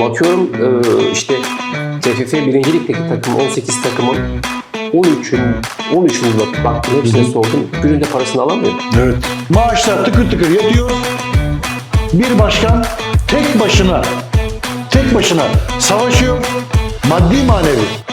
Bakıyorum e, işte TFF 1. Lig'deki takım 18 takımın 13'ün 13'ün bak, baktım hepsine sordum. Gününde parasını alamıyor. Evet. Maaşlar tıkır tıkır yatıyor. Bir başkan tek başına tek başına savaşıyor. Maddi manevi.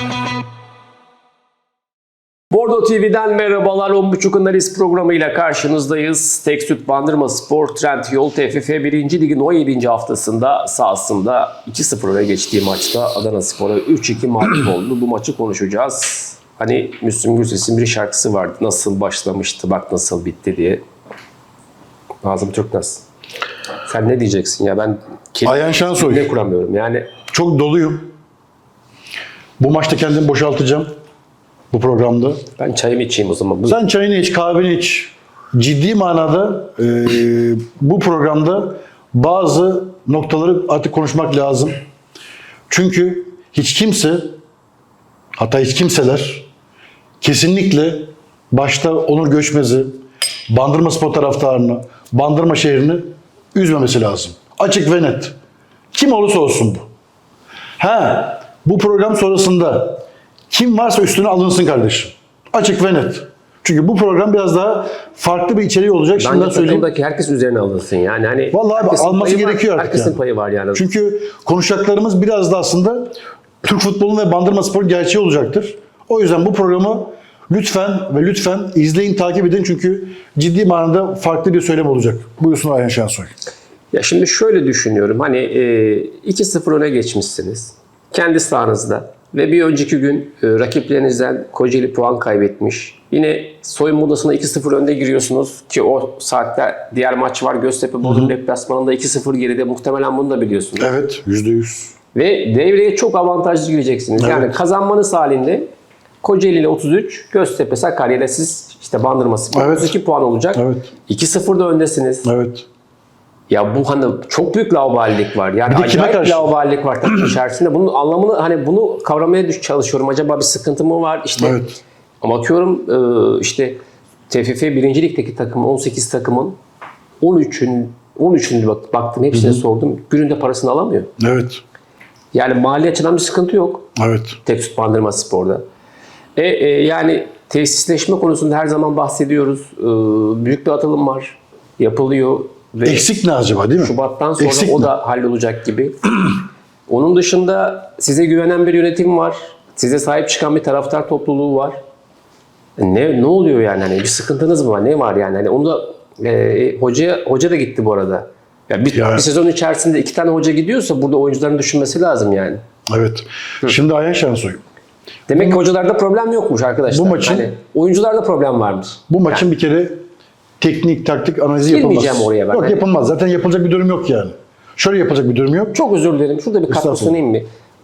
Bordo TV'den merhabalar. 10.30 analiz programıyla karşınızdayız. Tek Süt Bandırma Spor Trend Yol TFF 1. Lig'in 17. haftasında sahasında 2-0 öne geçtiği maçta Adana Spor'a 3-2 mağlup oldu. Bu maçı konuşacağız. Hani Müslüm Gürses'in bir şarkısı vardı. Nasıl başlamıştı bak nasıl bitti diye. Nazım Türknaz. Sen ne diyeceksin ya ben Ayhan ne kuramıyorum yani. Çok doluyum. Bu maçta kendimi boşaltacağım. Bu programda. Ben çayımı içeyim o zaman. Sen çayını iç, kahveni iç. Ciddi manada e, bu programda bazı noktaları artık konuşmak lazım. Çünkü hiç kimse, hatta hiç kimseler kesinlikle başta Onur Göçmez'i, Bandırma Spor taraftarını, Bandırma şehrini üzmemesi lazım. Açık ve net. Kim olursa olsun bu. Ha, bu program sonrasında kim varsa üstüne alınsın kardeşim. Açık ve net. Çünkü bu program biraz daha farklı bir içeriği olacak. Şimdiden Bence söyleyeyim. takımdaki herkes üzerine alınsın yani. Hani Vallahi abi, alması payı var, gerekiyor artık Herkesin yani. payı var yani. Çünkü konuşacaklarımız biraz da aslında Türk futbolunun ve Bandırma Spor'un gerçeği olacaktır. O yüzden bu programı lütfen ve lütfen izleyin, takip edin. Çünkü ciddi manada farklı bir söylem olacak. Buyursun Ayhan Şensoy. Ya şimdi şöyle düşünüyorum. Hani e, 2-0 öne geçmişsiniz. Kendi sahanızda. Ve bir önceki gün e, rakiplerinizden Kocaeli puan kaybetmiş. Yine soyunma odasına 2-0 önde giriyorsunuz ki o saatte diğer maç var. Göztepe Bodrum deplasmanında 2-0 geride. Muhtemelen bunu da biliyorsunuz. Evet, yüzde yüz. Ve devreye çok avantajlı gireceksiniz. Yani Evet. kazanmanız halinde Kocaeli ile 33, Göztepe, Sakarya'da siz işte bandırması Evet. 32 puan olacak. Evet. 2-0'da öndesiniz. Evet. Ya bu hani çok büyük laubalilik var. Yani Bir de kime karşı? laubalilik var takım içerisinde. Bunun anlamını hani bunu kavramaya düş çalışıyorum. Acaba bir sıkıntı mı var? İşte Evet. ama bakıyorum e, işte TFF 1. Lig'deki takım 18 takımın 13'ün 13'ün bak, baktım hepsine sordum. Gününde parasını alamıyor. Evet. Yani mali açıdan bir sıkıntı yok. Evet. Tepsut Bandırma Spor'da. E, e, yani tesisleşme konusunda her zaman bahsediyoruz. E, büyük bir atılım var. Yapılıyor. Ve Eksik ne acaba değil mi? Şubat'tan sonra Eksik o mi? da hallolacak gibi. Onun dışında size güvenen bir yönetim var. Size sahip çıkan bir taraftar topluluğu var. Ne ne oluyor yani? Hani bir sıkıntınız mı var? Ne var yani? Hani onu da e, hoca hoca da gitti bu arada. Ya bir, Ya- bir sezon içerisinde iki tane hoca gidiyorsa burada oyuncuların düşünmesi lazım yani. Evet. Şimdi Ayhan Şensoy. Demek ki hocalarda problem yokmuş arkadaşlar. Bu maçın- hani oyuncularda problem varmış. Bu maçın bir kere teknik, taktik analizi yapılmaz. Girmeyeceğim oraya ben. Yok Hani- yapılmaz. Zaten yapılacak bir durum yok yani. Şöyle yapılacak bir durum yok. Çok özür dilerim. Şurada bir katkı sunayım mı?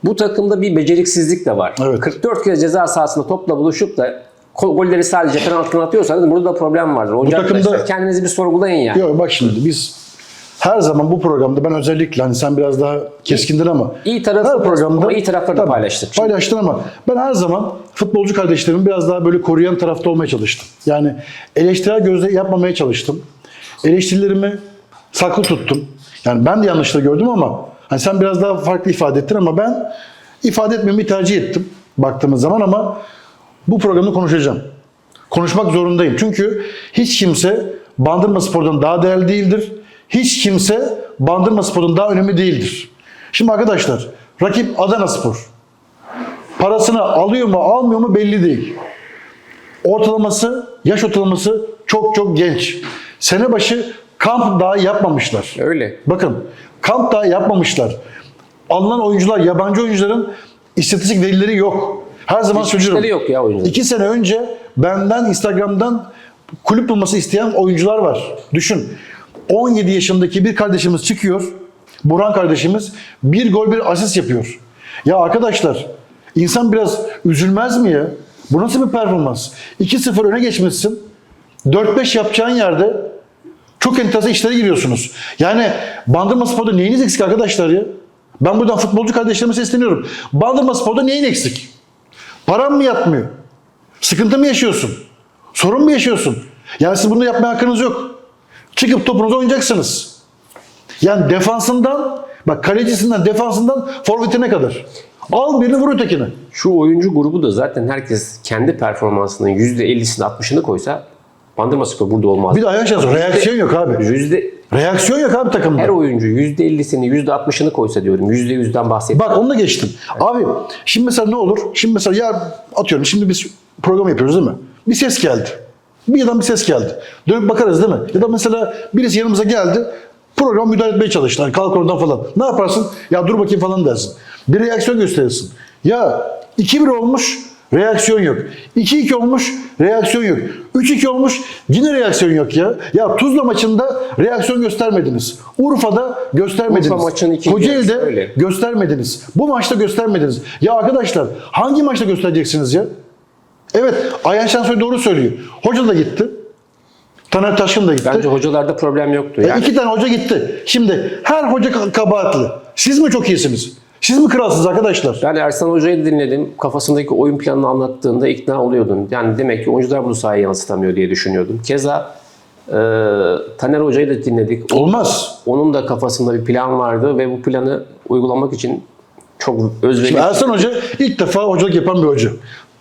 Bu takımda bir beceriksizlik de var. Evet. 44 kere ceza sahasında topla buluşup da golleri sadece penaltıdan atıyorsanız burada da problem vardır. Oyuncu takımda- arkadaşlar kendinizi bir sorgulayın yani. Yok bak şimdi biz her zaman bu programda ben özellikle hani sen biraz daha keskindin ama İyi tarafı her da- programda ama iyi tarafları da Tabii, paylaştık. Paylaştın ama ben her zaman futbolcu kardeşlerimi biraz daha böyle koruyan tarafta olmaya çalıştım. Yani eleştirel gözle yapmamaya çalıştım. Eleştirilerimi saklı tuttum. Yani ben de yanlışları gördüm ama hani sen biraz daha farklı ifade ettin ama ben ifade etmemeyi tercih ettim baktığımız zaman ama bu programda konuşacağım. Konuşmak zorundayım. Çünkü hiç kimse Bandırma Spor'dan daha değerli değildir. Hiç kimse Bandırma Spor'dan daha önemli değildir. Şimdi arkadaşlar rakip Adana Spor. Parasını alıyor mu almıyor mu belli değil. Ortalaması, yaş ortalaması çok çok genç. Sene başı kamp daha yapmamışlar. Öyle. Bakın kamp daha yapmamışlar. Alınan oyuncular, yabancı oyuncuların istatistik verileri yok. Her zaman söylüyorum. güçleri yok ya oyuncuların. İki sene önce benden Instagram'dan kulüp bulması isteyen oyuncular var. Düşün. 17 yaşındaki bir kardeşimiz çıkıyor. Burhan kardeşimiz bir gol bir asist yapıyor. Ya arkadaşlar insan biraz üzülmez mi ya? Bu nasıl bir performans? 2-0 öne geçmişsin. 4-5 yapacağın yerde çok enteresan işlere giriyorsunuz. Yani Bandırma Spor'da neyiniz eksik arkadaşlar ya? Ben buradan futbolcu kardeşlerime sesleniyorum. Bandırma Spor'da neyin eksik? Paran mı yatmıyor? Sıkıntı mı yaşıyorsun? Sorun mu yaşıyorsun? Yani siz bunu yapmaya hakkınız yok. Çıkıp topunuzu oynayacaksınız. Yani defansından Bak kalecisinden, defansından forvetine kadar. Al birini vur ötekini. Şu oyuncu grubu da zaten herkes kendi performansının %50'sini 60'ını koysa Bandırma Spor burada olmaz. Bir de ayağın şansı. Reaksiyon yok abi. Yüzde, Reaksiyon yok abi takımda. her oyuncu %50'sini %60'ını koysa diyorum. %100'den bahsediyorum. Bak onu da geçtim. Abi şimdi mesela ne olur? Şimdi mesela ya atıyorum şimdi biz program yapıyoruz değil mi? Bir ses geldi. Bir adam bir ses geldi. Dönüp bakarız değil mi? Ya da mesela birisi yanımıza geldi. Program müdahale etmeye çalıştı. Hani kalk oradan falan. Ne yaparsın? Ya dur bakayım falan dersin. Bir reaksiyon gösterirsin. Ya 2-1 olmuş reaksiyon yok. 2-2 olmuş reaksiyon yok. 3-2 olmuş yine reaksiyon yok ya. Ya Tuzla maçında reaksiyon göstermediniz. Urfa'da göstermediniz. Urfa maçının ikinci Kocaeli'de öyle. göstermediniz. Bu maçta göstermediniz. Ya arkadaşlar hangi maçta göstereceksiniz ya? Evet Ayhan Şensoy doğru söylüyor. Hoca da gitti. Taner Taşkın da gitti. Bence hocalarda problem yoktu. E, Yani iki tane hoca gitti. Şimdi her hoca ka- kabahatli. Siz mi çok iyisiniz? Siz mi kralsınız arkadaşlar? Ben Ersan Hoca'yı dinledim. Kafasındaki oyun planını anlattığında ikna oluyordum. Yani demek ki oyuncular bunu sahaya yansıtamıyor diye düşünüyordum. Keza e, Taner Hoca'yı da dinledik. Olmaz. Onun da kafasında bir plan vardı ve bu planı uygulamak için çok özverili. Şimdi Ersan Hoca ilk defa hocalık yapan bir hoca.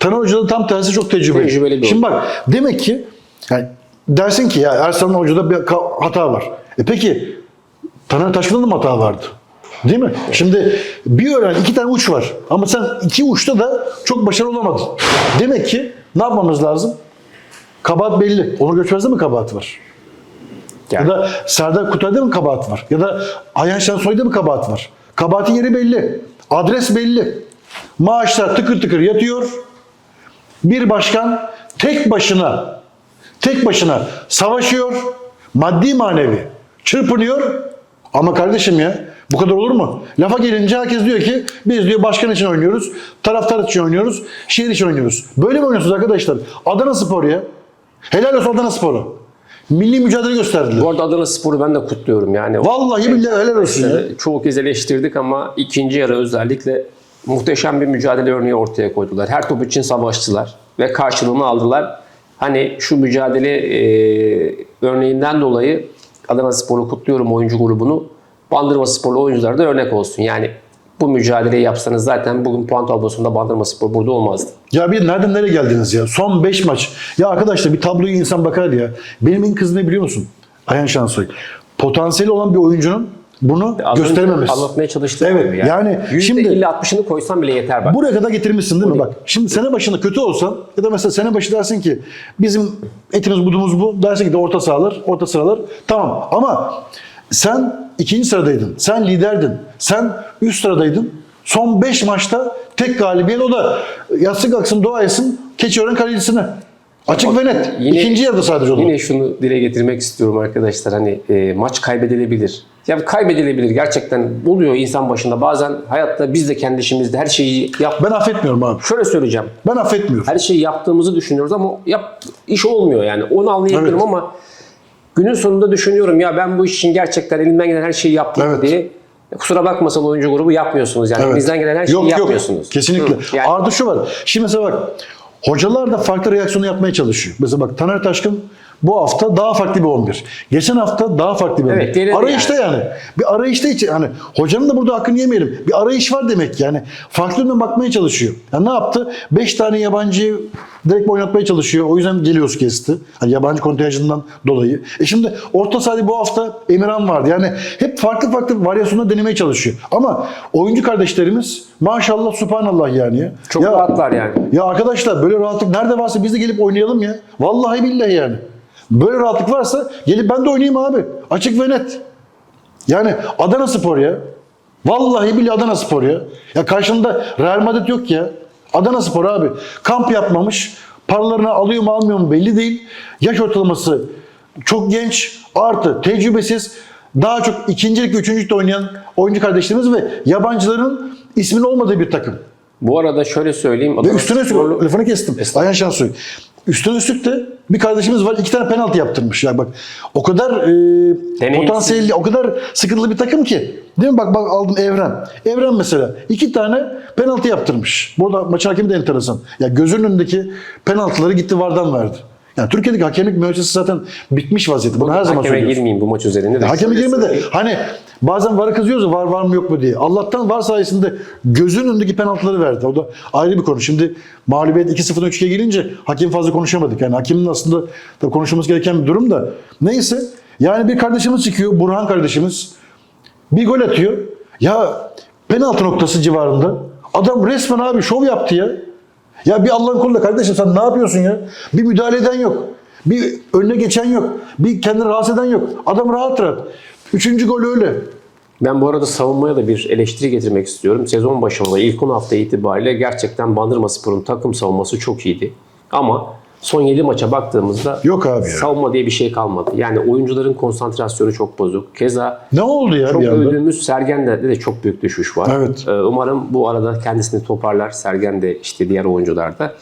Taner Hoca da tam tersi çok tecrübeli. Tecrübeli Şimdi bak demek ki yani dersin ki ya Ersan Hoca'da bir hata var. E peki Taner Taşkın'da da mı hata vardı? Değil mi? Şimdi bir öğren iki tane uç var. Ama sen iki uçta da çok başarılı olamadın. Demek ki ne yapmamız lazım? Kabahat belli. Onur Göçmez'de mi kabahat var? Yani Ya da Serdar Kutay'da mı kabahat var? Ya da Ayhan Şensoy'da mı kabahat var? Kabahatin yeri belli. Adres belli. Maaşlar tıkır tıkır yatıyor. Bir başkan tek başına tek başına savaşıyor. Maddi manevi çırpınıyor. Ama kardeşim ya bu kadar olur mu? Lafa gelince herkes diyor ki biz diyor başkan için oynuyoruz, taraftar için oynuyoruz, şehir için oynuyoruz. Böyle mi oynuyorsunuz arkadaşlar? Adana Spor ya. Helal olsun Adana Spor'u. Milli mücadele gösterdiler. bu arada Adana Spor'u ben de kutluyorum. Yani Vallahi billahi helal olsun ya. Çoğu kez eleştirdik ama ikinci yarı özellikle muhteşem bir mücadele örneği ortaya koydular. Her top için savaştılar ve karşılığını aldılar. Hani şu mücadele e, örneğinden dolayı Adana Spor'u kutluyorum oyuncu grubunu. Bandırma Sporlu oyuncular da örnek olsun. Yani bu mücadeleyi yapsanız zaten bugün puan tablosunda Bandırma Spor burada olmazdı. Ya bir nereden nereye geldiniz ya? Son 5 maç. Ya arkadaşlar bir tabloyu insan bakar ya. Benim en kızı ne biliyor musun? Ayhan Şansoy. Potansiyeli olan bir oyuncu'nun bunu Az gösterememesi. Anlatmaya çalıştığım Evet, gibi yani şimdi- %50-60'ını koysan bile yeter bak. Buraya kadar getirmişsin değil mi? Bak şimdi sene başında kötü olsan ya da mesela sene başı dersin ki bizim etimiz budumuz bu. Dersin ki de orta sahalar, orta sıralar. Tamam ama sen ikinci sıradaydın. Sen liderdin. Sen üst sıradaydın. Son 5 maçta tek galibiyet o da yastık aksın dua etsin Keçiören kalecisine. Açık ve net. Yine- İkinci yarıda sadece oldu. Yine şunu dile getirmek istiyorum arkadaşlar. Hani e, maç kaybedilebilir. Ya kaybedilebilir gerçekten oluyor insan başında. Bazen hayatta biz de kendi işimizde her şeyi yap. Ben affetmiyorum abi. Şöyle söyleyeceğim. Ben affetmiyorum. Her şeyi yaptığımızı düşünüyoruz ama yap iş olmuyor yani. Onu anlayabilirim Evet. ama günün sonunda düşünüyorum ya ben bu iş için gerçekten elimden gelen her şeyi yaptım Evet. diye. Kusura bakmasın oyuncu grubu yapmıyorsunuz yani. Evet. Elinizden gelen her şeyi yok, yapmıyorsunuz. Yok, kesinlikle. Hı, yani- Artı şu var. Şimdi mesela bak hocalar da farklı reaksiyonu yapmaya çalışıyor. Mesela bak Taner Taşkın bu hafta daha farklı bir 11. Geçen hafta daha farklı bir 11. Evet, Arayışta yani. Bir arayışta için hani hocanın da burada hakkını yemeyelim. Bir arayış var demek yani. Farklı yönden bakmaya çalışıyor. Yani ne yaptı? 5 tane yabancıyı direkt oynatmaya çalışıyor. O yüzden geliyoruz kesti. Hani yabancı kontenjanından dolayı. E şimdi orta sahada bu hafta Emirhan vardı. Yani hep farklı farklı varyasyonda denemeye çalışıyor. Ama oyuncu kardeşlerimiz maşallah subhanallah yani. ya. Çok ya, rahatlar yani. Ya arkadaşlar böyle rahatlık nerede varsa biz de gelip oynayalım ya. Vallahi billahi yani. Böyle rahatlık varsa gelip ben de oynayayım abi. Açık ve net. Yani Adana Spor ya. Vallahi billahi Adana Spor ya. Ya karşında Real Madrid yok ya. Adana Spor abi. Kamp yapmamış. Paralarını alıyor mu almıyor mu belli değil. Yaş ortalaması çok genç. Artı tecrübesiz. Daha çok ikincilik ve üçüncülükte oynayan oyuncu kardeşlerimiz ve yabancıların ismin olmadığı bir takım. Bu arada şöyle söyleyeyim. Ve Adana üstüne Sporlu- üstlük, lafını kestim. Ayhan Şansoy. Üstüne üstlük de bir kardeşimiz var. iki tane penaltı yaptırmış. Yani bak o kadar e, potansiyelli, o kadar sıkıntılı bir takım ki. Değil mi? Bak bak aldım Evren. Evren mesela iki tane penaltı yaptırmış. Burada maç hakemi de enteresan. Ya gözünün önündeki penaltıları gitti vardan verdi. Yani Türkiye'deki hakemlik müessesesi zaten bitmiş vaziyette. Bunu her zaman Hakeme söylüyoruz. girmeyeyim bu maç üzerinde de. Hakeme girme de hani Bazen VAR'a kızıyoruz var var mı yok mu diye. Allah'tan VAR sayesinde gözün önündeki penaltıları verdi. O da ayrı bir konu. Şimdi mağlubiyet 2-0'dan 3-2'ye gelince hakem fazla konuşamadık. Yani hakemin aslında tabii konuşulması gereken bir durum da. Neyse yani bir kardeşimiz çıkıyor. Burhan kardeşimiz. Bir gol atıyor. Ya penaltı noktası civarında. Adam resmen abi şov yaptı ya. Ya bir Allah'ın kuluyla kardeşim sen ne yapıyorsun ya? Bir müdahale eden yok. Bir önüne geçen yok. Bir kendini rahatsız eden yok. Adam rahat rahat. Üçüncü gol öyle. Ben bu arada savunmaya da bir eleştiri getirmek istiyorum. Sezon başında ilk 10 hafta itibariyle gerçekten Bandırma Spor'un takım savunması çok iyiydi. Ama son 7 maça baktığımızda Yok abi ya. savunma diye bir şey kalmadı. Yani oyuncuların konsantrasyonu çok bozuk. Keza Ne oldu ya çok övdüğümüz Sergen'de de çok büyük düşüş var. Evet. Ee, Umarım bu arada kendisini toparlar. Sergen de işte diğer oyuncular da.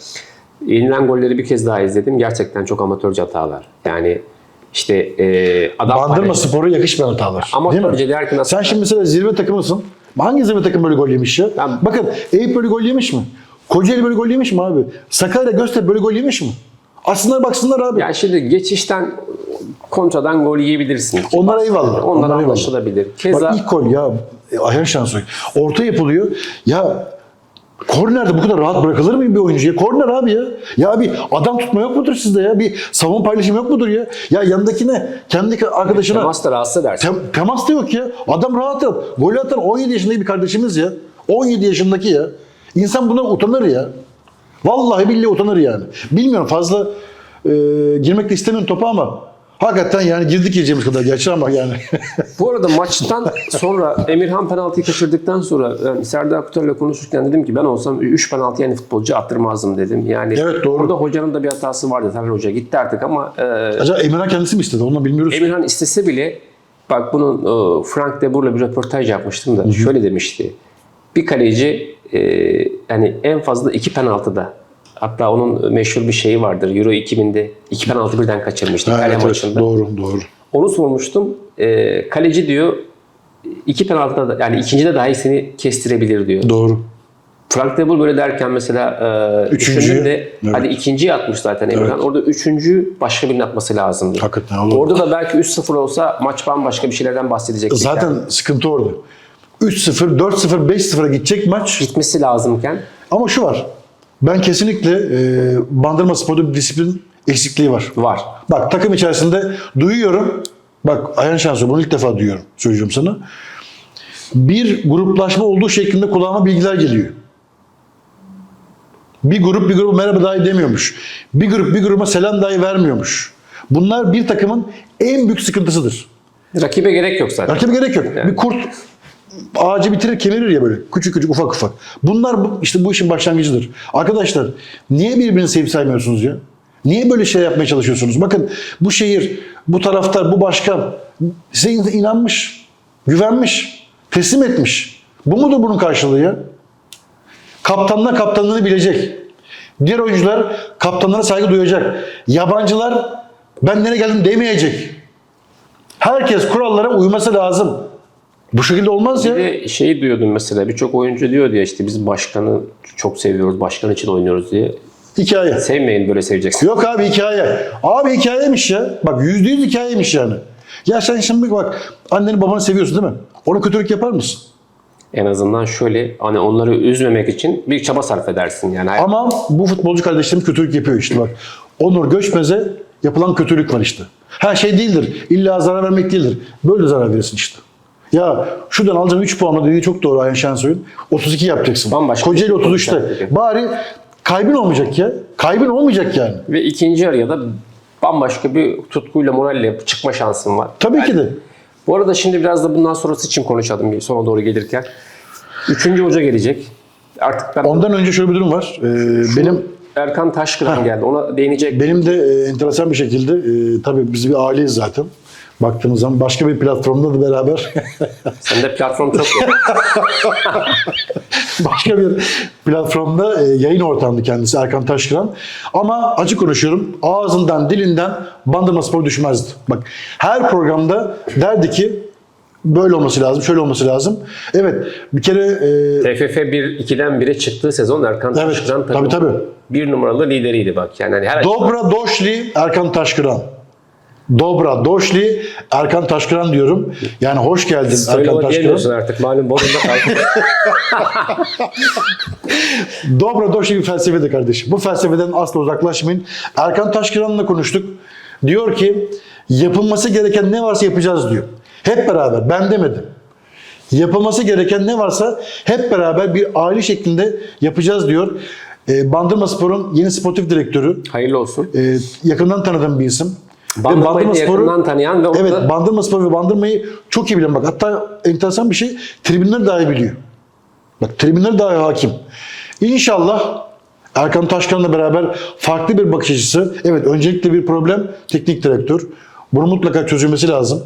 Yenilen golleri bir kez daha izledim. Gerçekten çok amatörce hatalar. Yani işte e, adam Bandırma paylaşımı- Spor'a yakışmayan hatalar. Değil Amatörce mi? derken aslında- Sen şimdi mesela zirve takımısın. Hangi zirve takım böyle gol yemiş ya? Ben- Bakın Eyüp böyle gol yemiş mi? Kocaeli böyle gol yemiş mi abi? Sakarya Göztepe böyle gol yemiş mi? Aslında baksınlar abi. Yani şimdi geçişten kontradan gol yiyebilirsin. Onlar eyvallah. Onlar, Onlar eyvallah. anlaşılabilir. Keza Bak ilk gol ya e, Ayhan Şansoy. Orta yapılıyor. Ya kornerde bu kadar rahat bırakılır mı bir oyuncuya? Korner abi ya. Ya bir adam tutma yok mudur sizde ya? Bir savun paylaşım yok mudur ya? Ya yanındakine, kendi arkadaşına temas da rahatsız edersin. tem- temas da yok ya. Adam rahat rahat. Gol atan 17 yaşındaki bir kardeşimiz ya. 17 yaşındaki ya. İnsan buna utanır ya. Vallahi billahi utanır yani. Bilmiyorum fazla e, girmek de istemiyorum topa ama hakikaten yani girdik gireceğimiz kadar gerçi ama yani. Bu arada maçtan sonra Emirhan penaltıyı kaçırdıktan sonra ben Serdar Kutar'la konuşurken dedim ki ben olsam 3 penaltı yani futbolcu attırmazdım dedim. Yani Evet, doğru. Burada hocanın da bir hatası vardı. Taner Hoca gitti artık ama e, Acaba Emirhan kendisi mi istedi? Onu bilmiyoruz. Emirhan istese bile bak bunun e, Frank de Boer'la bir röportaj yapmıştım da şöyle demişti. Bir kaleci e, yani en fazla iki penaltıda hatta onun meşhur bir şeyi vardır. Euro 2000'de iki penaltı birden kaçırmıştı Ha, evet, maçında. Doğru, doğru. Onu sormuştum. E, kaleci diyor iki penaltıda da, yani ikincide dahi seni kestirebilir diyor. Doğru. Frank de böyle derken mesela e, Üçüncü. de Evet. hadi ikinciyi atmış zaten Emirhan. Evet. Orada üçüncü başka birinin atması lazımdı. Hakikaten olur. Orada da belki 3-0 olsa maç bambaşka bir şeylerden bahsedecektik. Zaten yani. sıkıntı orada. 3-0, 4-0, 5-0'a gidecek maç. gitmesi lazımken Ama şu var. Ben kesinlikle e, Bandırma Spor'da bir disiplin eksikliği var. var. Bak takım içerisinde duyuyorum. Bak Ayhan Şansı bunu ilk defa duyuyorum. Söyleyeceğim sana. Bir gruplaşma olduğu şeklinde kulağıma bilgiler geliyor. Bir grup bir gruba merhaba dahi demiyormuş. Bir grup bir gruba selam dahi vermiyormuş. Bunlar bir takımın en büyük sıkıntısıdır. Rakibe gerek yok zaten. Rakibe gerek yok. Yani. Bir kurt ağacı bitirir kemirir ya böyle. Küçük küçük ufak ufak. Bunlar bu, işte bu işin başlangıcıdır. Arkadaşlar niye birbirini sevip saymıyorsunuz ya? Niye böyle şey yapmaya çalışıyorsunuz? Bakın bu şehir, bu taraftar, bu başkan size in- inanmış, güvenmiş, teslim etmiş. Bu mudur bunun karşılığı ya? Kaptanına kaptanlığını bilecek. Diğer oyuncular kaptanlara saygı duyacak. Yabancılar ben nereye geldim demeyecek. Herkes kurallara uyması lazım. Bu şekilde olmaz ya. Bir de şeyi duyuyordum mesela birçok oyuncu diyor diye işte biz başkanı çok seviyoruz, başkan için oynuyoruz diye. Hikaye. Sevmeyin böyle seveceksin. Yok abi hikaye. Abi hikayemiş ya. Bak yüzde yüz hikayemiş yani. Ya sen şimdi bak anneni babanı seviyorsun değil mi? Ona kötülük yapar mısın? En azından şöyle hani onları üzmemek için bir çaba sarf edersin yani. Ama bu futbolcu kardeşlerim kötülük yapıyor işte bak. Onur Göçmez'e yapılan kötülük var işte. Her şey değildir. İlla zarar vermek değildir. Böyle zarar verirsin işte. Ya şuradan alacağın 3 puanla dediği çok doğru Ayhan Şensoy'un. 32 yapacaksın. Bambaşka Kocaeli bir şey 33'te. olacak. Bari kaybın olmayacak ya. Kaybın olmayacak yani. Ve ikinci yarıya da bambaşka bir tutkuyla, moralle çıkma şansın var. Tabii ki de. Bu arada şimdi biraz da bundan sonrası için konuşalım bir sona doğru gelirken. Üçüncü hoca gelecek. Artık ben Ondan önce şöyle bir durum var. Ee, benim Erkan Taşkıran geldi. Ona değinecek. benim de e, enteresan bir şekilde e, tabii biz bir aileyiz zaten. Baktığımız zaman başka bir platformda da beraber Sende platform çok yok. başka bir platformda e, yayın ortamında kendisi Erkan Taşkıran. Ama açık konuşuyorum ağzından dilinden Bandırma Spor düşmezdi. Bak her programda derdi ki böyle olması lazım, şöyle olması lazım. Evet bir kere e, TFF 1-2'den 1'e çıktığı sezon Erkan Evet, Taşkıran tabii, takımın tabii. bir numaralı lideriydi bak. Yani hani her Dobra Doşli Erkan Taşkıran. Dobra Doşli, Erkan Taşkıran diyorum. Yani hoş geldin Erkan Taşkıran. diyemiyorsun artık. Malum Bodrum'da kaldı. Dobra Doşli bir felsefede kardeşim. Bu felsefeden asla uzaklaşmayın. Erkan Taşkıran'la konuştuk. Diyor ki yapılması gereken ne varsa yapacağız diyor. Hep beraber. Ben demedim. Yapılması gereken ne varsa hep beraber bir aile şeklinde yapacağız diyor. Ee, Bandırma Spor'un yeni sportif direktörü. Hayırlı olsun. Ee, yakından tanıdığım bir isim. Bandırmayı da Spor'u- yakından tanıyan ve onu Evet, da Bandırma Spor ve Bandırma'yı çok iyi bilen bak. Hatta enteresan bir şey, tribünler dahi biliyor. Bak tribünler dahi hakim. İnşallah Erkan Taşkan'la beraber farklı bir bakış açısı. Evet, öncelikle bir problem teknik direktör. Bunu mutlaka çözülmesi lazım.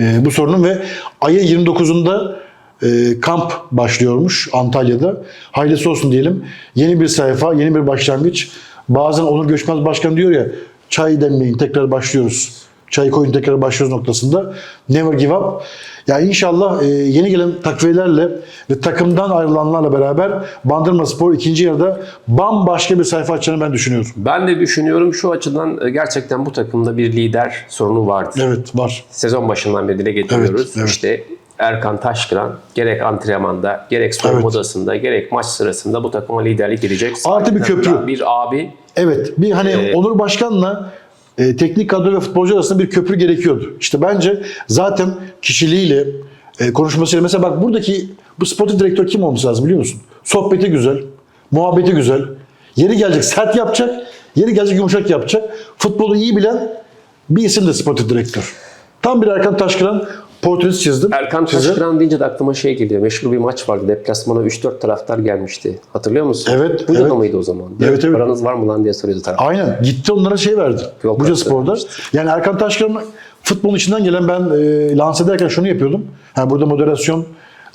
Ee, bu sorunun ve ayın 29'unda e, kamp başlıyormuş Antalya'da. Hayırlısı olsun diyelim. Yeni bir sayfa, yeni bir başlangıç. Bazen Onur Göçmez Başkan diyor ya, çay demleyin tekrar başlıyoruz. Çay koyun tekrar başlıyoruz noktasında. Never give up. Ya inşallah e, yeni gelen takviyelerle ve takımdan ayrılanlarla beraber Bandırma Spor ikinci yarıda bambaşka bir sayfa açacağını ben düşünüyorum. ben de düşünüyorum şu açıdan e, gerçekten bu takımda bir lider sorunu vardı. Evet var. Sezon başından beri dile getiriyoruz. Evet, evet. İşte Erkan Taşkıran gerek antrenmanda, gerek soyunma Evet. odasında, gerek maç sırasında bu takıma liderlik edecek. Artı bir köprü. Bir abi Evet bir hani Ee, Onur Başkan'la e, teknik kadro ve futbolcu arasında bir köprü gerekiyordu. İşte bence zaten kişiliğiyle, e, konuşmasıyla mesela bak buradaki bu sportif direktör kim olması lazım biliyor musun? Sohbeti güzel, muhabbeti güzel. Yeri gelecek sert yapacak, yeri gelecek yumuşak yapacak. Futbolu iyi bilen bir isim de sportif direktör. Tam bir Erkan Taşkıran portresi çizdim. Erkan. Taşkıran deyince de aklıma şey geliyor. Meşhur bir maç vardı. Deplasmana 3-4 taraftar gelmişti. Hatırlıyor musun? Evet, Buca'da evet. mıydı o zaman? Evet, evet. Paranız var mı lan diye soruyordu taraftar. Aynen. Gitti onlara şey verdi. Yok, Buca Spor'da. işte. Yani Erkan Taşkıran futbolun içinden gelen ben e, lanse ederken şunu yapıyordum. Ha, burada moderasyon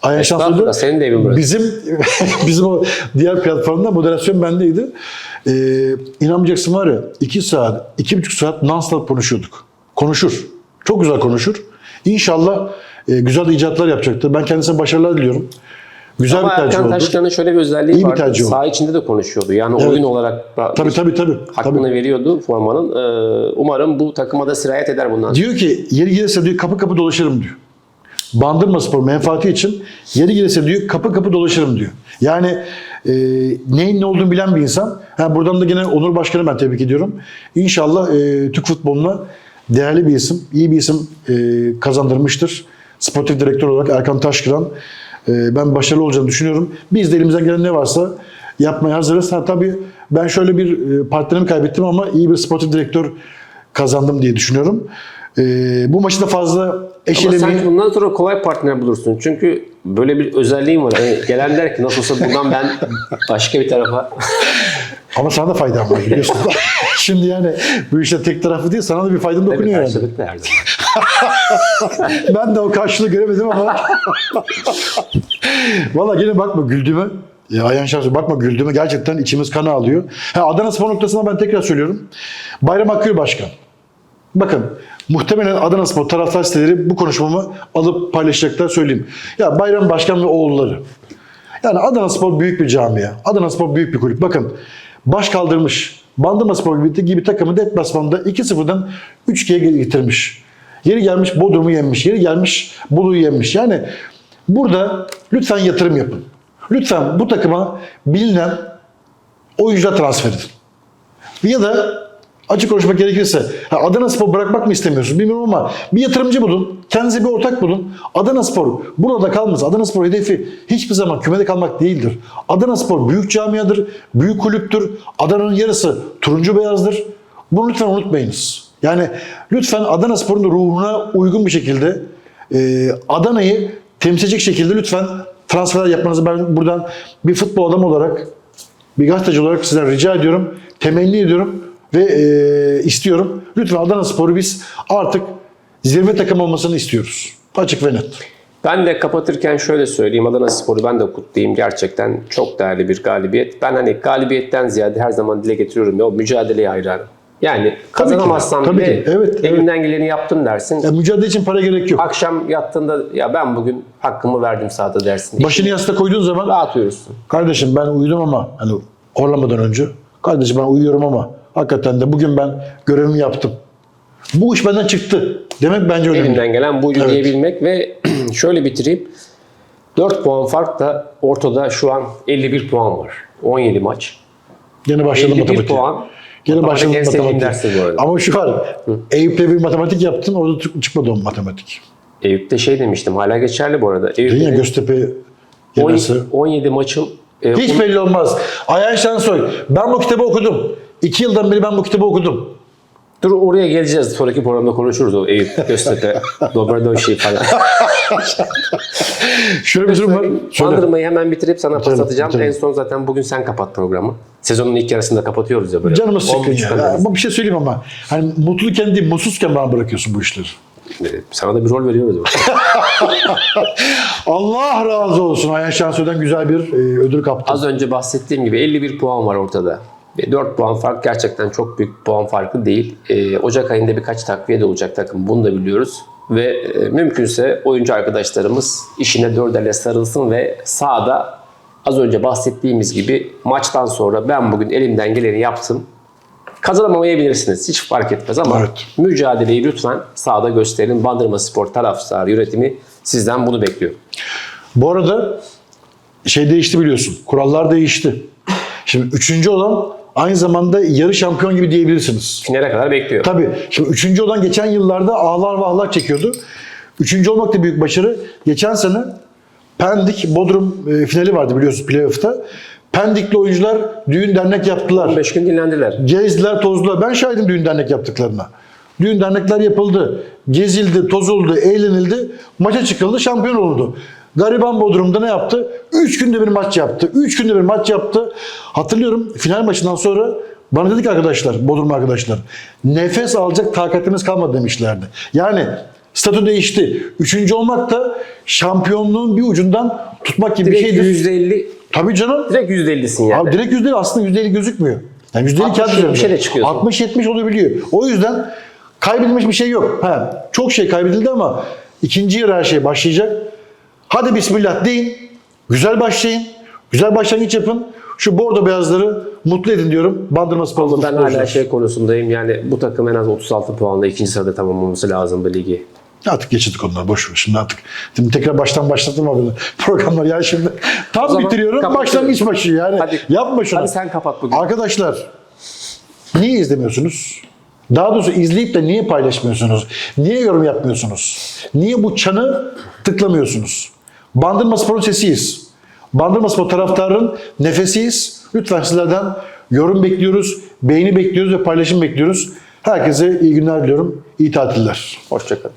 Estağfurullah, Şanslı'da. senin de evin burası. Bizim bizim o diğer platformda moderasyon bendeydi. E, inanmayacaksın var ya iki saat, iki buçuk saat non-stop konuşuyorduk. Konuşur. Çok güzel konuşur. İnşallah e, güzel icatlar yapacaktır. Ben kendisine başarılar diliyorum. Güzel Ama bir tercih Erkan oldu. Taşkıran'ın şöyle bir özelliği İyi bir vardı. tercih oldu. Saha içinde de konuşuyordu. Yani Evet. oyun olarak da Tabii tabii tabii. hakkını tabii. veriyordu formanın. Ee, umarım bu takıma da sirayet eder bundan. Diyor ki yeri gelirse diyor kapı kapı dolaşırım diyor. Bandırma Spor menfaati için yeri gelirse diyor kapı kapı dolaşırım diyor. Yani e, neyin ne olduğunu bilen bir insan. Ha, buradan da yine Onur Başkan'ı ben tebrik ediyorum. İnşallah e, Türk futboluna değerli bir isim, iyi bir isim e, kazandırmıştır. Sportif direktör olarak Erkan Taşkıran. E, ben başarılı olacağını düşünüyorum. Biz de elimizden gelen ne varsa yapmaya hazırız. Ha, tabii ben şöyle bir e, partnerimi kaybettim ama iyi bir sportif direktör kazandım diye düşünüyorum. E, bu maçı da fazla Ama eşelemeyi... sanki bundan sonra kolay partner bulursun. Çünkü böyle bir özelliğim var. Hani gelen der ki nasıl olsa buradan ben başka bir tarafa Ama sana da faydam var biliyorsun. Şimdi yani bu işler tek taraflı değil sana da bir faydan Tabii dokunuyor yani. karşılıklı her zaman. Ben de o karşılığı göremedim ama. Valla gene bakma güldüğüme. Ya Ayhan Şahsı bakma güldüğüme gerçekten içimiz kana alıyor. Ha, Adana Spor noktasına ben tekrar söylüyorum. Bayram Akgül Başkan. Bakın muhtemelen Adana Spor taraftar siteleri bu konuşmamı alıp paylaşacaklar söyleyeyim. Ya Bayram Başkan ve oğulları. Yani Adana Spor büyük bir camia. Adana Spor büyük bir kulüp. Bakın baş kaldırmış. Bandırma Spor gibi, gibi takımı deplasmanda 2-0'dan 3-2'ye getirmiş. Yeri gelmiş Bodrum'u yenmiş. Yeri gelmiş Bolu'yu yenmiş. Yani burada lütfen yatırım yapın. Lütfen bu takıma bilinen oyuncular transfer edin. Ya da açık konuşmak gerekirse Adana Spor bırakmak mı istemiyorsun bilmiyorum ama bir yatırımcı bulun. Kendinize bir ortak bulun. Adana Spor burada kalmaz. Adana Spor hedefi hiçbir zaman kümede kalmak değildir. Adana Spor büyük camiadır, büyük kulüptür. Adana'nın yarısı turuncu beyazdır. Bunu lütfen unutmayınız. Yani lütfen Adana Spor'un ruhuna uygun bir şekilde e, Adana'yı temsil edecek şekilde lütfen transferler yapmanızı ben buradan bir futbol adamı olarak bir gazeteci olarak sizden rica ediyorum, temenni ediyorum ve e, istiyorum. Lütfen Adana Spor'u biz artık zirve takım olmasını istiyoruz. Açık ve net. Ben de kapatırken şöyle söyleyeyim. Adana Spor'u ben de kutlayayım. Gerçekten çok değerli bir galibiyet. Ben hani galibiyetten ziyade her zaman dile getiriyorum ya o mücadeleye hayranım. Yani kazanamazsam Tabii bile ki. Evet, elimden geleni yaptım dersin. Ya mücadele için para gerek yok. Akşam yattığında ya ben bugün hakkımı verdim sahada dersin. Başını yastığa koyduğun zaman Rahat uyursun. kardeşim ben uyudum ama hani horlamadan önce kardeşim ben uyuyorum ama hakikaten de bugün ben görevimi yaptım. Bu iş benden çıktı. Demek bence önemli. Elimden gelen buydu Evet. diyebilmek ve şöyle bitireyim. 4 puan fark da ortada şu an 51 puan var. 17 maç. Gene başladım 51 matematiğe. puan. Matematik başladım matematik. bu. Ama şu var. Eyüp'le bir matematik yaptın orada çık- çıkmadı o matematik. Eyüp'te şey demiştim hala geçerli bu arada. Eyüp'te Göztepe 17, yenesi. 17 maçın e, Hiç belli olmaz. Ayhan Şensoy. Ben bu kitabı okudum. İki yıldan beri ben bu kitabı okudum. Dur oraya geleceğiz. Sonraki programda konuşuruz o Eyüp, Göztepe, Dobrodoşi falan. Şöyle bir durum var. Söyle. Bandırmayı hemen bitirip sana pas atacağım. bitirelim. En son zaten bugün sen kapat programı. Sezonun ilk yarısında kapatıyoruz ya böyle. Canımız sıkkın 10.30 ya. kadar. Ama bir şey söyleyeyim ama. Hani mutluyken değil, mutsuzken bana bırakıyorsun bu işleri. Ee, Sana da bir rol veriyoruz. Allah razı olsun. Ayhan Şensoy'dan güzel bir e, ödül kaptı. Az önce bahsettiğim gibi 51 puan var ortada. Ve 4 puan fark gerçekten çok büyük puan farkı değil. Ee, Ocak ayında birkaç takviye de olacak takım. Bunu da biliyoruz. Ve e, mümkünse oyuncu arkadaşlarımız işine dört elle sarılsın ve sahada az önce bahsettiğimiz gibi maçtan sonra ben bugün elimden geleni yaptım. Kazanamayabilirsiniz. Hiç fark etmez ama Evet. mücadeleyi lütfen sahada gösterin. Bandırma Spor taraftarı yönetimi sizden bunu bekliyor. Bu arada şey değişti biliyorsun. Kurallar değişti. Şimdi üçüncü olan aynı zamanda yarı şampiyon gibi diyebilirsiniz. Finale kadar bekliyor. Tabii. Şimdi üçüncü olan geçen yıllarda ağlar ve ağlar çekiyordu. Üçüncü olmak da büyük başarı. Geçen sene Pendik Bodrum e, finali vardı biliyorsunuz playoff'ta. Pendikli oyuncular düğün dernek yaptılar. 15 gün dinlendiler. Gezdiler, tozdular. Ben şahidim düğün dernek yaptıklarına. Düğün dernekler yapıldı. Gezildi, tozuldu, eğlenildi. Maça çıkıldı, şampiyon oldu. Gariban Bodrum'da ne yaptı? Üç günde bir maç yaptı. Üç günde bir maç yaptı. Hatırlıyorum final maçından sonra bana dedik arkadaşlar, Bodrum arkadaşlar. Nefes alacak takatimiz kalmadı demişlerdi. Yani statü değişti. Üçüncü olmak da şampiyonluğun bir ucundan tutmak gibi Direkt bir şeydir. %50, Tabii canım. direkt %50'sin yani. Abi direkt yüzde aslında yüzde gözükmüyor. Yani yüzde 60, kağıt 70'e üzerinde. de çıkıyorsun. 60-70 olabiliyor. O yüzden kaybedilmiş bir şey yok. Ha, çok şey kaybedildi ama ikinci yarı her şey başlayacak. Hadi bismillah deyin. Güzel başlayın. Güzel başlangıç yapın. Şu bordo beyazları mutlu edin diyorum. Bandırma Spor'da Ben hala şey konusundayım yani bu takım en az 36 puanla ikinci sırada tamamlaması lazım bu ligi. Artık geçirdik onları boş ver. Şimdi artık şimdi tekrar baştan başlattım abi programlar. Yani şimdi tam bitiriyorum. kapatıyorum. Başlangıç başı yani. Hadi. Yapma şunu. Hadi sen kapat bugün. Arkadaşlar niye izlemiyorsunuz? Daha doğrusu izleyip de niye paylaşmıyorsunuz? Niye yorum yapmıyorsunuz? Niye bu çanı tıklamıyorsunuz? Bandırma Spor'un sesiyiz. Bandırma Spor taraftarının nefesiyiz. Lütfen sizlerden yorum bekliyoruz, beğeni bekliyoruz ve paylaşım bekliyoruz. Herkese iyi günler diliyorum. İyi tatiller. Hoşçakalın.